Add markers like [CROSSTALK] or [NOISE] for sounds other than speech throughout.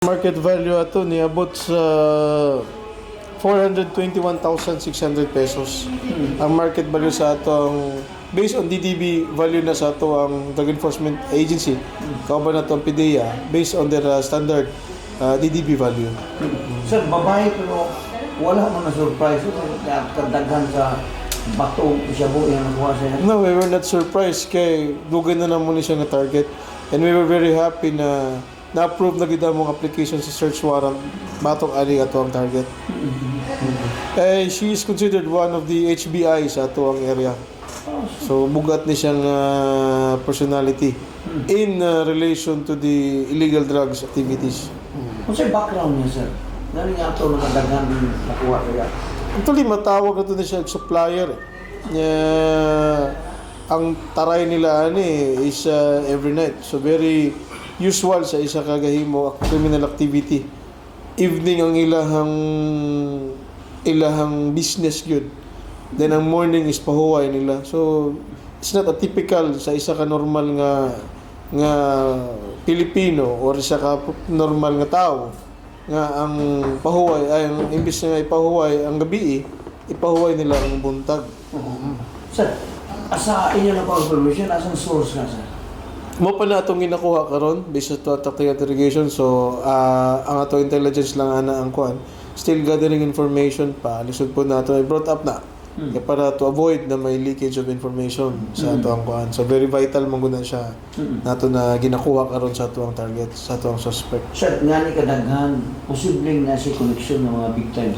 Market value ato niabot sa 421,600 pesos. Ang market value sa ato ang based on DDB value na sa ato ang Drug Enforcement Agency. Kauban na to ang PDEA based on their uh, standard uh, DDB value. Sir, babae pero wala mo na surprise. Kaya kadaghan sa bato siya po yung nakuha siya. No, we were not surprised kay dugay na naman siya nga target. And we were very happy na na-approve na gid ang application sa search warrant batong ali ato ang target. Eh, she is considered one of the HBI sa ato ang area. So, bugat ni siyang uh, personality in uh, relation to the illegal drugs activities. Kung sa background niya, sir, nani nga ito nakadaghan din nakuha kaya. Actually, matawag na to na siya supplier. Yeah, ang taray nila ani is uh, every night. So very usual sa isa kagahimo criminal activity. Evening ang ilahang ilahang business gyud. Then ang morning is pahuway nila. So it's not a typical sa isa ka normal nga nga Pilipino or isa ka normal nga tao nga ang pahuway ay ang imbis na ipahuway ang gabi ipahuway nila ang buntag. Sir, asa inyo na confirmation, asang source ka, sir? Mo pa na atong ginakuha karon based sa tactical irrigation so ah, ang ato intelligence lang ana ang kuan still gathering information pa. Lisod po nato i brought up na. Hmm. Kaya para to avoid na may leakage of information sa ato ang kuan so very vital man gud na siya Mm. nato na ginakuha karon sa ato ang target sa ato ang suspect. Sir, nga ni kadaghan, posibleng na si connection ng mga big time.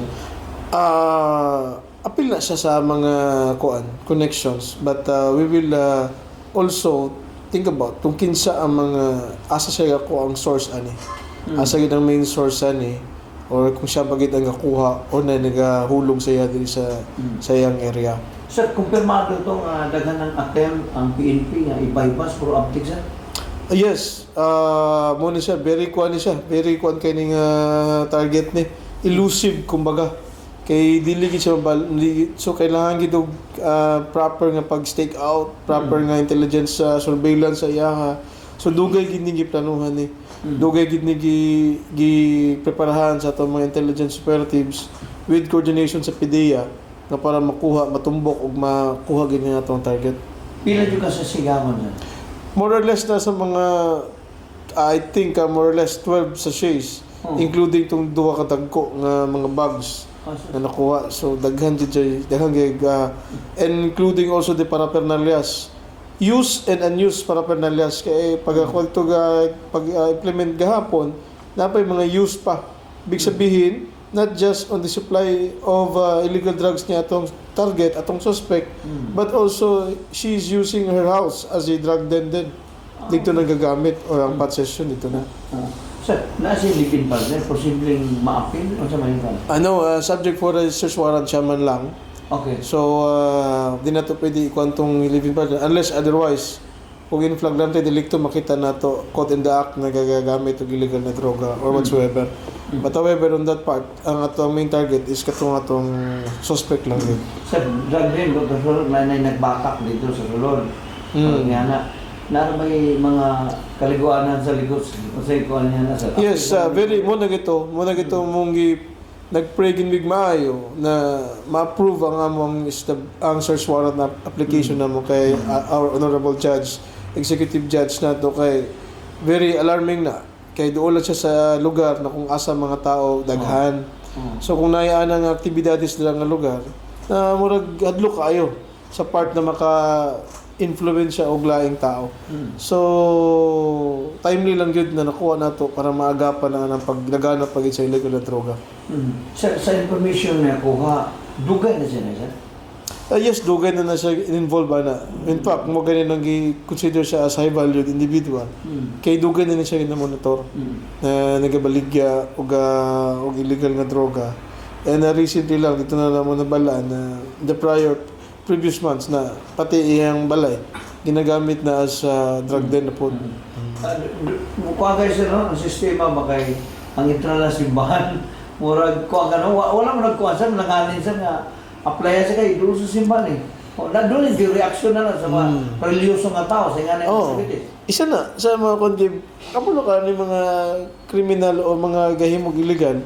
Ah, apil na siya sa mga kuan connections. But uh, we will uh, also think about kung kinsa ang mga asa siya ko ang source ani. Asa gid ang main source ani or kung siya bagid ang gakuha o na nagahulog sa iya diri sa Mm. sa iyang area. Sir, kumpirmado itong uh, daghan ng attempt ang PNP nga i-bypass pro optic, sir? Ah, yes. Uh, mo ni siya very kuan ni siya. Very kuan kay ning ah, target ni. Elusive kumbaga kay dili gid siya so kailangan gid og ah, proper nga pag stake out proper nga intelligence ah, surveillance sa iya ha so dugay gid ni giplanuhan ni Mm. dugay gid ni gi, gi preparahan sa atong mga intelligence operatives with coordination sa PDEA na para makuha matumbok ug makuha gid nga atong target Pila dyan ka sa sigawan, sir? more or less nasa mga I think uh, more or less 12 sachets Oh. including tong duha ka dagko nga mga bags. Na nakuha so daghan jud jay daghan gyud uh, and including also the paraphernalias use and unused paraphernalias kay pag ako to ga pag uh, implement gahapon napay mga use pa big sabihin not just on the supply of uh, illegal drugs niya atong target atong suspect Mm. But also, she's using her house as a drug den din. Dito nagagamit or ang pot session dito na. Oh. Sir, nasa lipin pa, sir, posibleng ma-appeal o sa mahin Ano, uh, subject for a search warrant siya man lang. Okay. So, uh, di na to pwede ikwantong living partner unless otherwise, kung in flagrante delicto, makita na to caught in the act na gagagamit og illegal na droga or whatsoever. But however, on that part, ang atong main target is katong atong suspect lang din. Sir, drug din, may na nagbatak dito sa Sulod. Mm. Mm. Nga na, na may mga kaliguanan sa likod, o sa ikuan niya na, sir. Yes, uh, very mo na gito, mo na gito mong gi nagpray gid mig maayo na ma-approve ang among istab- ang search warrant na application namo kay uh, our honorable judge, executive judge nato kay very alarming na kay duol siya sa lugar na kung asa mga tao daghan. Oh. So kung naiana nga aktibidades nila nga lugar, na murag hadlok kayo sa part na maka influensya og laing tao. Mm. So, timely lang yun na nakuha na to para maagapan na ang paglaganap pag sa illegal na droga. Mm. Sir, sa information na kuha, dugay na siya na, sir? Uh, yes, dugay na na siya involved na. In fact, mo ganun nang consider siya as high-valued individual. Mm. Kay dugay na na siya na monitor Mm. na nagabaligya og, og illegal nga droga. And uh, recently lang, dito na naman nabala na the prior previous months na pati iyang balay ginagamit na as uh, drug den na po. Uh, Mukha kayo sir, no? ang sistema ba kay ang intrala simbahan, [LAUGHS] murag kuha ka no? Wa- Wala mo nagkuha sir, nanganin sir nga apply sa kayo doon sa simbahan eh. O, na doon yung reaction na lang sa mga Mm. reliyosong nga tao sa nga na Oo. activities. isa na sa mga kundi kamulo ka ni mga kriminal o mga gahimog illegal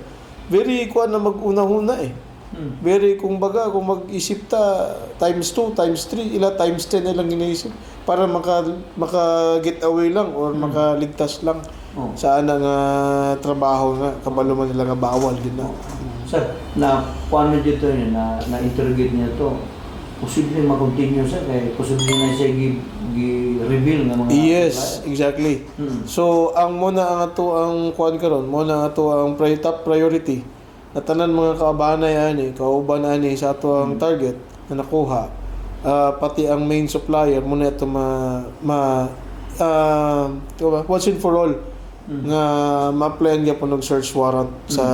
very kuan na mag-una-una eh Mm. very kung baga kung mag-isip ta times 2 times 3 ila times 10 na lang ginaisip para maka maka get away lang or makaligtas lang Oh. sa anang ah, trabaho nga kabalo man nila nga bawal gid na Sir, na paano dito yun, na, na-interrogate niya to, posible ma-continue sir, kaya posible na siya gi- gi-reveal ng mga... yes exactly Mm. So, ang muna ang ato ang kuan karon, muna ang ato ang pri- top priority na tanan mga kaabanay ani, kauban ani sa ato ang target na nakuha. Ah, pati ang main supplier muna ito ma ma uh, once and for all nga ma-applyan gyapon og search warrant sa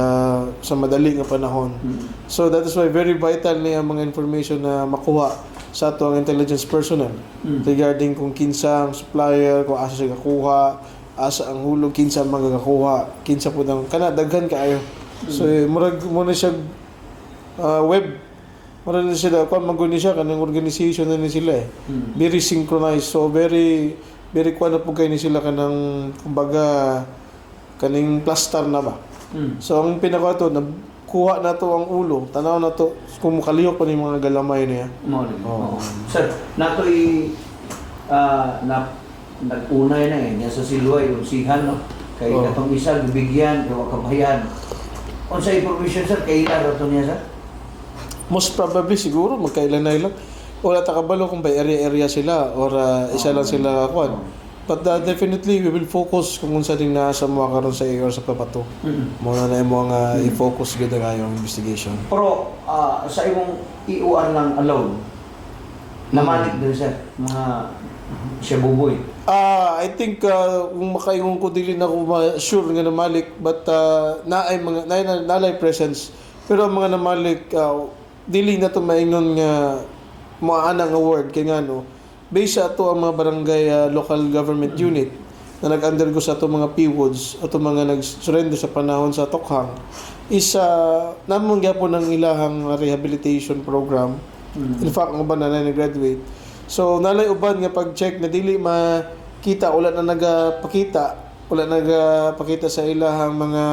sa madali nga panahon. Mm. So that is why very vital niya ang mga information na makuha sa ato ang intelligence personnel Mm. regarding kung kinsa ang supplier, kung asa siya kakuha, asa ang hulog, kinsa ang magakakuha, kinsa po nang kana daghan kaayo. So eh, murag mo na siya ah, web Mura na sila, kung maguni siya, kanang organization na ni sila eh. Mm. Very synchronized. So, very, very kuha na po kayo ni sila kanang, kumbaga, kaning plaster na ba. Mm. So, ang pinaka to, kuha na to ang ulo, tanaw na to, kung mukalihok pa ni mga galamay niya. Mo rin. Oo. Sir, nato i ah, na nag-unay na eh, niya sa Siluay, unsihan, no? Kay Oo. katong isa, bibigyan, kay kabayan. Unsa information sir, kay ila rato niya sir? Most probably, siguro, magkailan na lang. Wala ta kabalo kung by area-area sila or ah, isa lang sila kuan. But uh, definitely, we will focus kung unsa din na sa mga karon sa iyo sa papato. Mm. Muna na mo nga i-focus gid nga yung investigation. Pero ah, sa imong iuan lang alone, namanik din sir, mga siya buboy. Ah, I think uh, kung makaingon ko dili na ko ma-sure nga namalik but uh, naay mga naay na nalay presence. Pero ang mga namalik uh, dili na to maingon nga maana nga word kay nga no based sa ato ang mga barangay uh, local government unit na nag-undergo sa ato mga PWODs ato mga nag-surrender sa panahon sa Tokhang is uh, namon gyapon ang ilahang rehabilitation program. Mm. In fact, ang uban na na graduate So, nalay uban nga pag-check na dili makita, wala na nagapakita, wala nagapakita sa ilahang mga,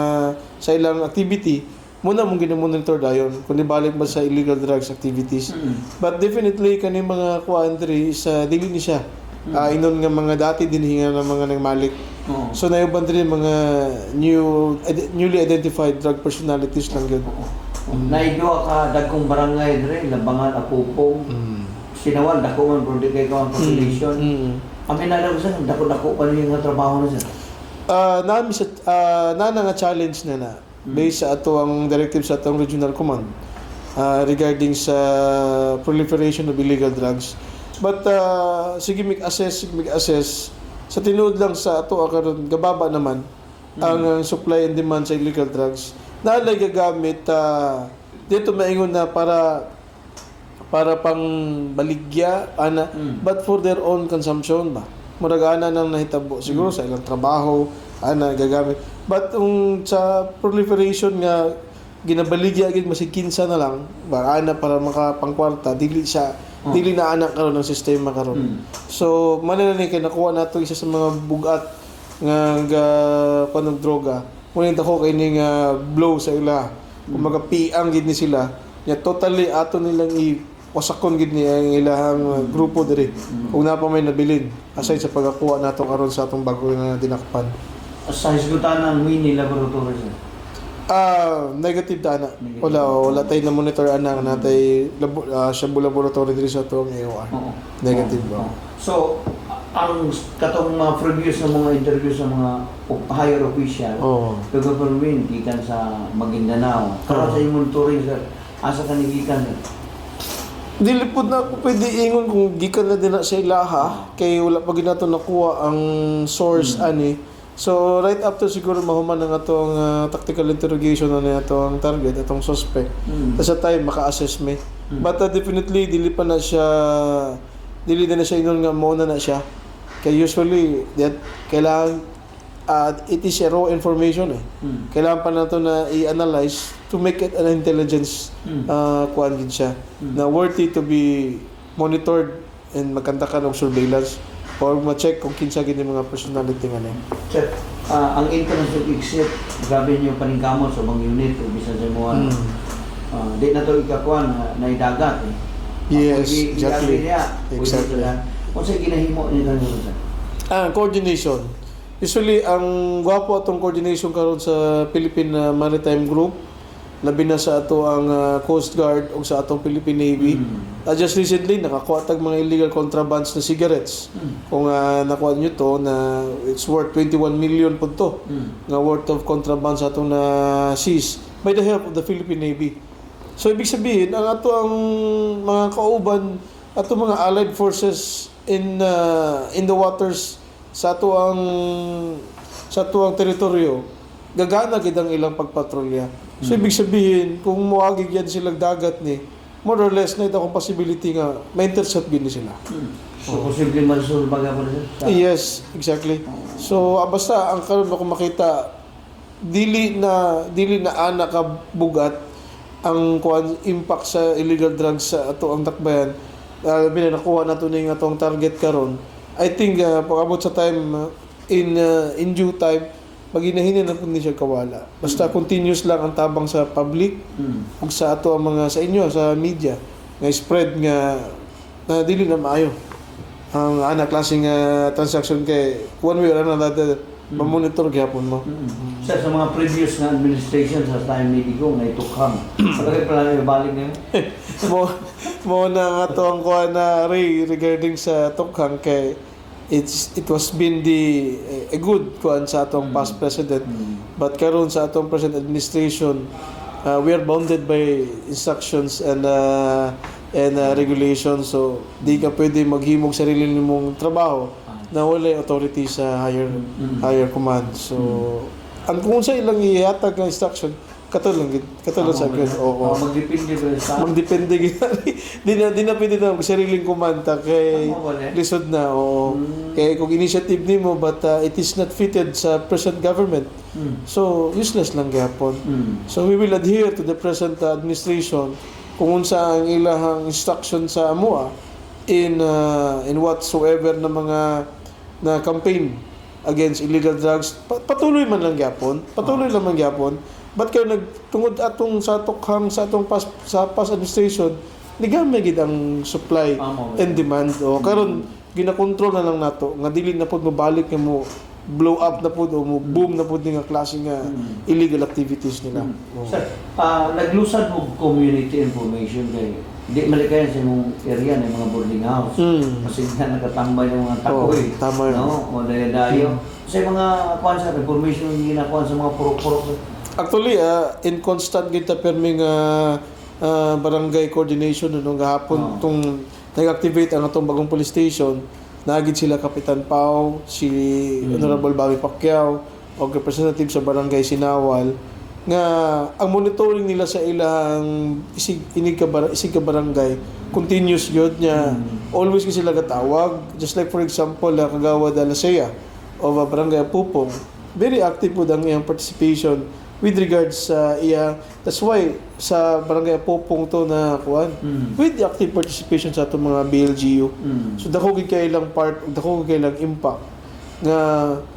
sa ilang activity, muna mong ginamonitor dayon kung balik ba sa illegal drugs activities. Mm. But definitely, kani mga kuandri uh, dili ni siya. Ah, inon nga mga dati dinhinga ng mga nagmalik. Oo. So, naiuban din mga new, ide- newly identified drug personalities lang yun. Naidwa ka dagkong barangay dire, Labangan, Apupong, Mm. Sinawan, dako man bro, di kay ka ang population. Mm. Amin na lang sa dako-dako pa rin yung trabaho na sir. Ah, nami sa ah, nana nga challenge na na based sa ato ang directive sa atong regional command ah, regarding sa proliferation of illegal drugs. But ah, sige mig assess, sige mig assess sa tinuod lang sa ato karon gababa naman ang ah, supply and demand sa illegal drugs. Nalay gagamit ah, dito maingon na para para pang baligya ana Mm. but for their own consumption ba? Murag ana nang nahitabo siguro sa ilang trabaho ana gagamit. But kung sa proliferation nga ginabaligya gid masikinsa na lang ba ana para makapangkwarta dili siya Oh. dili na anak karon ng sistema karon. Mm. so manana ni kay nakuha nato isa sa mga bugat nga ga kanang droga. Ngunit ako kay ning nga blow sa ila. Kumaga piang gid ni sila. Ya totally ato nilang i wasakon gid ni ang ilahang grupo diri kung na pa may nabilin aside sa pagkakuha nato karon sa atong bago nga dinakpan Sa hisgutan ng mini laboratory sir. ah negative ta na wala wala tay na monitor ana nga natay labo, uh, sa laboratory diri sa atong AOR Oo. Negative Oo. ba? So, ang katong mga previous na mga interview sa mga higher official, oh Pero Perwin, gikan sa Maguindanao. Karon Oo. sa imong monitoring sir, asa ka nigikan sir? Dili pud na ako pwede ingon kung gikan na din na sa ilaha kay wala pa ginato nakuha ang source ani. So right after siguro mahuman ang atong ah, tactical interrogation na ato ang target atong suspect. Mm. Sa time maka-assess me. Mm. But uh, definitely dili pa na siya dili na na siya ingon nga mo na na siya. Kay usually that kailangan uh, it is a raw information eh. Mm. Kailangan pa nato na i-analyze to make it an intelligence Mm. uh, kuan gid siya Mm. na worthy to be monitored and magkanta ka ng surveillance or ma-check kung kinsa gid mga personality nga ni. Sir, ah, ang entrance of exit, grabe niyo paningkamot sa mga unit o bisan sa mga Mm. ah, di na to ikakuan na naidagat eh. Yes, i- exactly. niya, pwede Exactly. Kung sa ginahimo ganun sir. Ah, coordination. Usually, ang gwapo atong coordination karon sa Philippine ah, Maritime Group, labi na sa ato ang ah, Coast Guard o sa atong Philippine Navy. Mm. Ah, just recently, nakakuha tag mga illegal contrabands na cigarettes. Mm. Kung uh, nakuha nyo to, na it's worth 21 million po to, Mm. nga worth of contraband sa atong na seize by the help of the Philippine Navy. So, ibig sabihin, ang ato ang mga kauban, ato mga allied forces in uh, in the waters sa ato ang sa ato ang teritoryo, gagana gid ang ilang pagpatrolya. So, ibig sabihin, kung muagig yan silang dagat ni, more or less na ito akong possibility nga ma-intercept gini sila. Mm. So, posible masul baga po sir. Sa- Yes, exactly. So, ah, basta ang karon ako makita dili na dili na ana ka bugat ang kuan impact sa illegal drugs sa ato ang takbayan. Uh, na nakuha na to ning atong target karon. I think uh, pag-abot sa time uh, in uh, in due time maghinahinin na po ni siya kawala. Basta continuous lang ang tabang sa public Mm. ug sa ato ang mga sa inyo sa media nga spread nga na dili na maayo ang ana klaseng uh, transaction kay one way or another mamonitor gyapon mo Mm. Sir, sa mga previous na administration sa time ni Digong na itukham, palagay [COUGHS] pala na ibalik na yun. [LAUGHS] mo mo na nga to ang kuha na Ray regarding sa tukhang kay it's it was been the a good kuan sa atong past president. But karon sa atong present administration uh, we are bounded by instructions and uh, and uh, regulations. So di ka pwede maghimog sarili nimong trabaho na wala authority sa higher Mm. higher command. So ang kung sa ilang ihatag ng instruction katulong gid katulong sa gid oo. Oh, magdepende ba sa... magdepende gid. [LAUGHS] Di na di na pwede na sariling kumanta kay lisod na oo. Mm. kay kung initiative nimo but uh, it is not fitted sa present government. Mm. so useless lang gyapon. Mm. so we will adhere to the present uh, administration kung unsa ang ilahang instruction sa amoa in uh, in whatsoever na mga na campaign against illegal drugs. Pa- patuloy man lang gyapon. Patuloy lang man gyapon but kayo nagtungod atong sa tukhang sa atong past sa past administration nigamay gid ang supply Tama ba? and demand o karon ginakontrol na lang nato nga dili na pud mabalik nga mo blow up na pud o mo boom na pud nga klase nga Mm. illegal activities nila. Oo. Sir, ah, naglusad mo community information kay di malikayan sa mong area ng mga boarding house. Mm. Kasi nga nakatambay ng mga takoy. tama yun. No? O dayo Sa mga kuan sa information yung ginakuha sa mga purok-purok. Actually, ah, in constant kita perming uh, barangay coordination no gahapon Oo. tung nag-activate ang atong bagong police station. Nagid sila Kapitan Pau, si Mm. Honorable Bobby Pacquiao, o representative sa barangay Sinawal nga ang monitoring nila sa ilang isig inig ka bar, isig ka barangay continuous gyud niya Mm. always kasi sila gatawag just like for example la kagawad Alasea of barangay Pupong very active po ang iyang participation with regards sa iya that's why sa barangay Pupong to na kuan Mm. with the active participation sa atong mga BLGU Mm. so dako gid kay ilang part dako gid kay ilang impact nga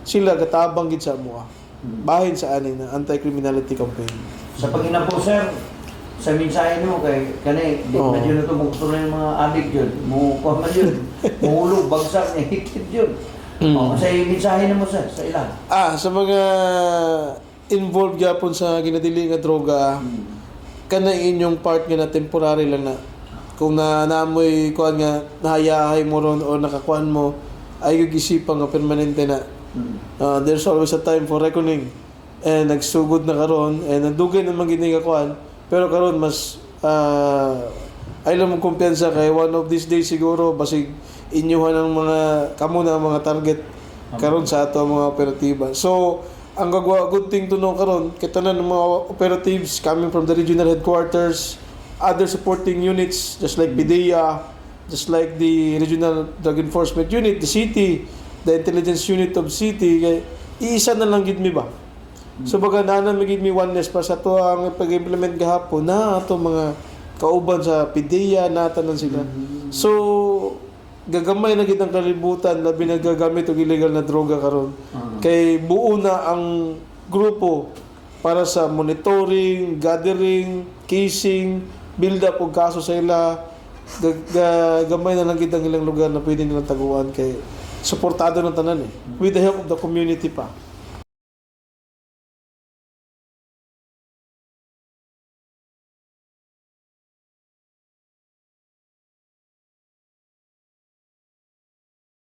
sila gatabang gid sa amoa Mm. bahin sa ani na anti-criminality campaign Sa pangina po, sir, sa mensahe mo kay kani di Oo. na yun ito magtuloy mga adik yun mo kuha man yun [LAUGHS] mahulog bagsak niya hitid yun Mm. oh, sa mensahe na mo sir sa ilan ah sa mga involved gyapon sa ginadili nga droga Mm. kana inyong part nga na temporary lang na kung na naamoy kuan nga nahayahay mo ron o nakakuan mo ay yung isipan nga permanente na Mm. Uh, there's always a time for reckoning. And nagsugod na karon and nandugay naman gini nga kuan pero karon mas uh, ay lang mong kumpiyansa kay one of these days siguro basig inyuhan ang mga kamo na ang mga target karon sa ato ang mga operatiba. So ang gagwa good thing to know karon kay tanan ng mga operatives coming from the regional headquarters, other supporting units just like PDEA, just like the regional drug enforcement unit, the city, the intelligence unit of city kay iisa na lang gid mi ba? So baga na na gid mi oneness pa. Sa to ang pag-implement gahapon na ato mga kauban sa PDEA na tanan sila. So gagamay na kitang kalibutan na binagagamit og illegal na droga karon. Ah. Kay buo na ang grupo para sa monitoring, gathering, casing, build up og kaso sa ila. Gamay na lang kitang ilang lugar na pwede nilang taguan kay suportado ng tanan eh. With the help of the community pa.